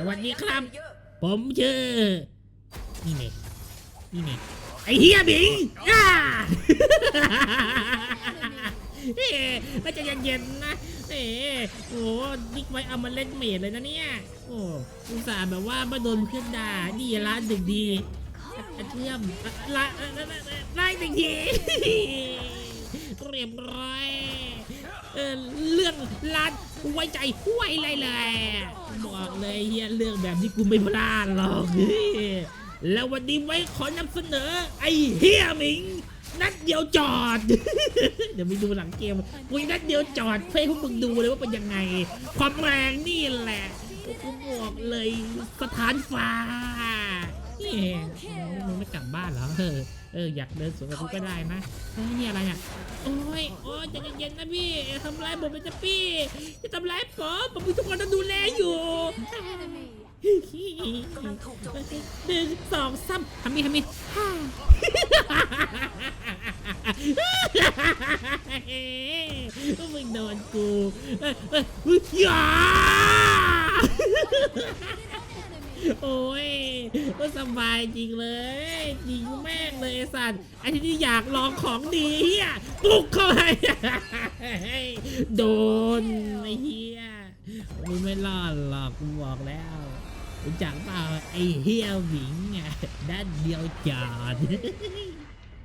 สวัสดีครับ ผมชื่อ นี่เน็นี่เน็ไอเฮียบิงอ่าเอ๊ะแล้วใจะเย็นๆนะ เอ๊ะโอ้นิกไว้เอามาเล่นเมดเลยนะเนี่ย โอ้อุตส่าห์แบบว่าไม่โดนเพื่อนด่านี่ร้านดึกดีอะเชื่อมอะละอะละละละไล่หนึ่งทีเรียบร้อย เออเรื่องร้านไว้ใจไว้เลยเลยบอกเลยเฮียเรื่องแบบนี้กูไม่พลาดหรอกแล้ววันนี้ไว้ขอนำเสนอ ไอ้เฮียหมิงนัดเดียวจอด เดี๋ยวไปดูหลังเกมกูนัดเดียวจอดเพื่อให้พวกมึงดูเลยว่าเป็นยังไง ความแรงนี่แหละกูบอกเลยสถานฟ้าเฮ้ยมึงไม่ กลับบ้านเหรอเออเอออยากเดินสวนกับกูก็ได้นะเฮ้ยนี่อะไรอะโอ้ยโอ้ยใจเย็นๆนะพี่ทำร้ายผมเป็นจะพี่จะทำร้ายผมผมมีทุกคนต้องดูแลอยู่หนึ่งสองสามทำมีทำมีฮ่ามึงโดนกูเอ้ยเอ้ยเฮ้ยอย่าโอ้ย ก็สบายจริงเลยจริงแม่งเลยไอ้สัตว์ไอ้ที่นี่อยากลองของดีเฮียปลุกเข้าไปโดนไอ้เฮียมึงไม่รอดหรอกกูบอกแล้วรู้จักเปล่าไอ้เฮียหวิงอะด้านเดียวจอด